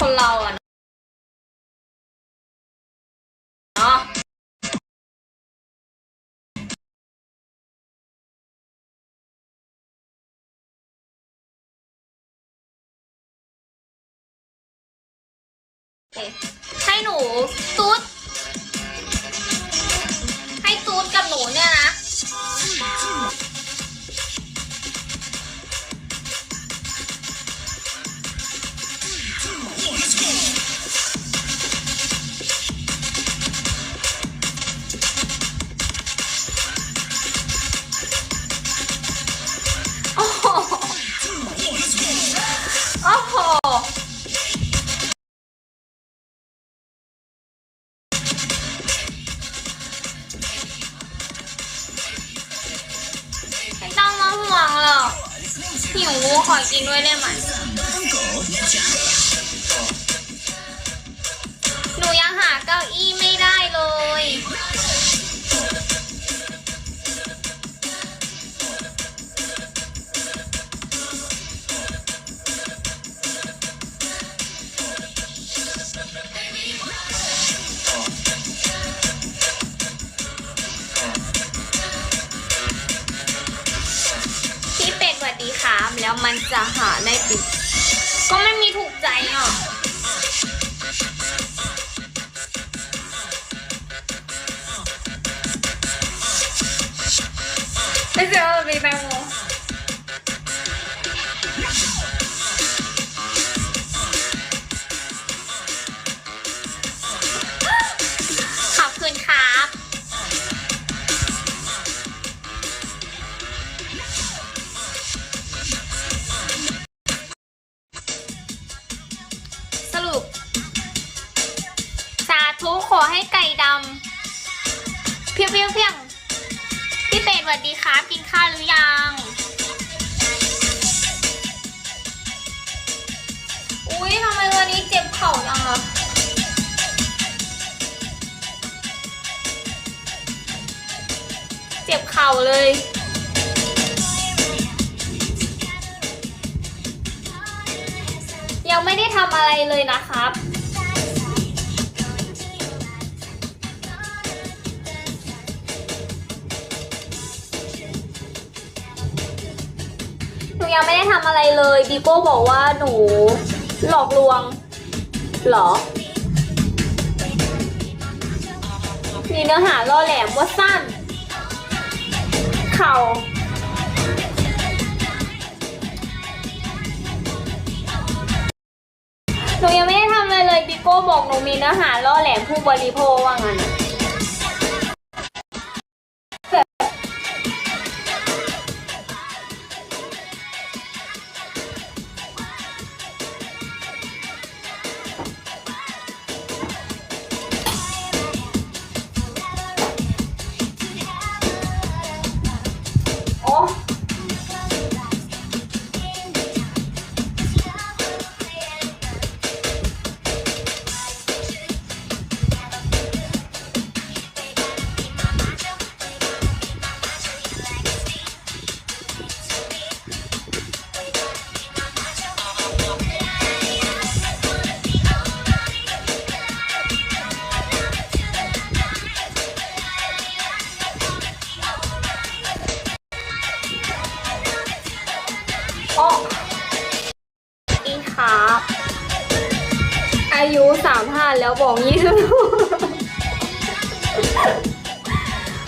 คนเราอะเนาะให้หนูตูด หรอกหิวขอกินด้วยได้ไหมหนูยังหาเก้าอี้ไม่ได้เลย แล้วมันจะหาได้ปิด ก็ไม่มีถูกใจอะไม่เจอมีแต พียงเพียงเพียงพี่เป็ดสวัสดีครับ กินข้าวหรือยัง อุ้ยทำไมวันนี้เจ็บเข่าจังอะเจ็บเข่าเลยยังไม่ได้ทำอะไรเลยนะครับ ยังไม่ได้ทำอะไรเลยบีโก้บอกว่าหนู หลอกลวงเหรอ มีเนื้อหาล่อแหลมว่าสั้น เข่าหนูยังไม่ได้ทำอะไรเลยบิโก้บอกหนูมีเนื้อหาล่อแหลมผู้บริโภคว่างั้น แล้วบอกยี่สิบ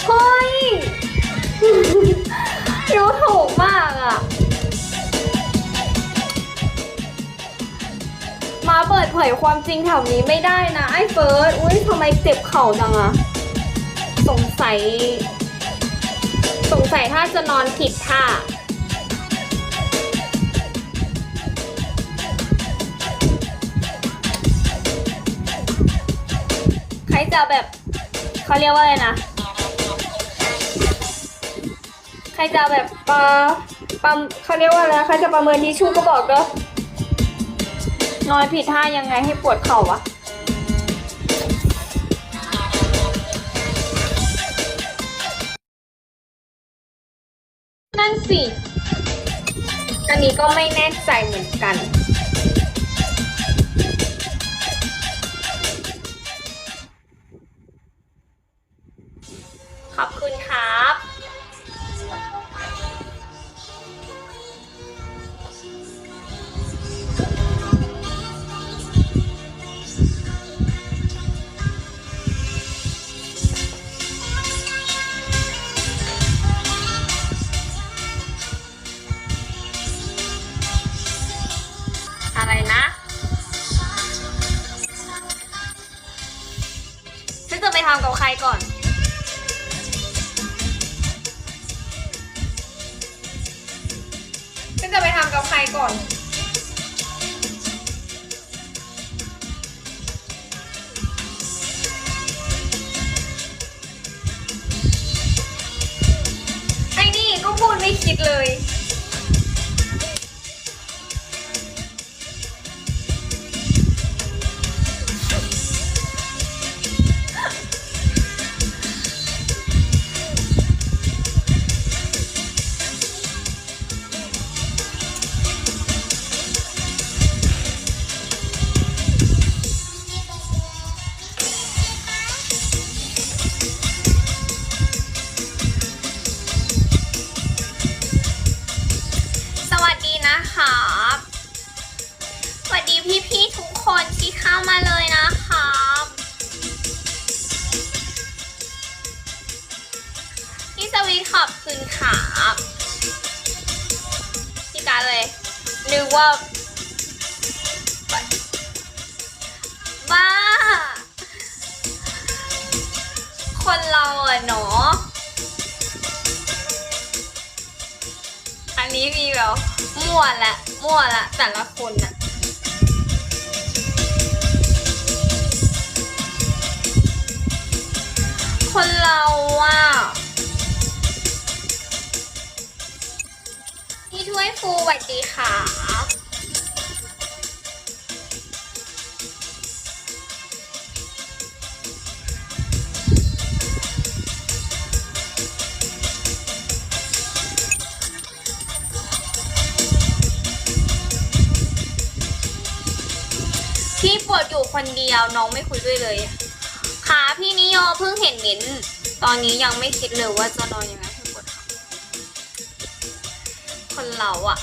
เฮ้ยรู้ถูกมากอะ มาเปิดเผยความจริงแถวนี้ไม่ได้นะไอ้เฟิร์ส อุ้ยทำไมเจ็บเข่าจังอะสงสัย สงสัยถ้าจะนอนผิดท่า จะแบบเขาเรียกว่าอะไรนะ ใครจะแบบปาปาเขาเรียกว่าอะไรใครจะประเมินทิชชู่ก็บอกก็นอนผิดท่ายังไงให้ปวดเข่าวะนั่นสิ อันนี้ก็ไม่แน่ใจเหมือนกัน ขอบคุณครับอะไรนะฉันจะไปทำกับใครก่อน ก่อน ไอ้นี่ก็พูดไม่คิดเลย ว่าบ้า คนเราอะเนาะอันนี้มีแบบมั่วละมั่วละแต่ละคนอะคนเราอะพี่ถ้วยฟูสวัสดีค่ะ พี่ปวดอยู่คนเดียวน้องไม่คุยด้วยเลยค่ะพี่นิโยเพิ่งเห็นมิ้นตอนนี้ยังไม่คิดเลยว่าจะนอนยังไงให้ปวดขาคนเราอะ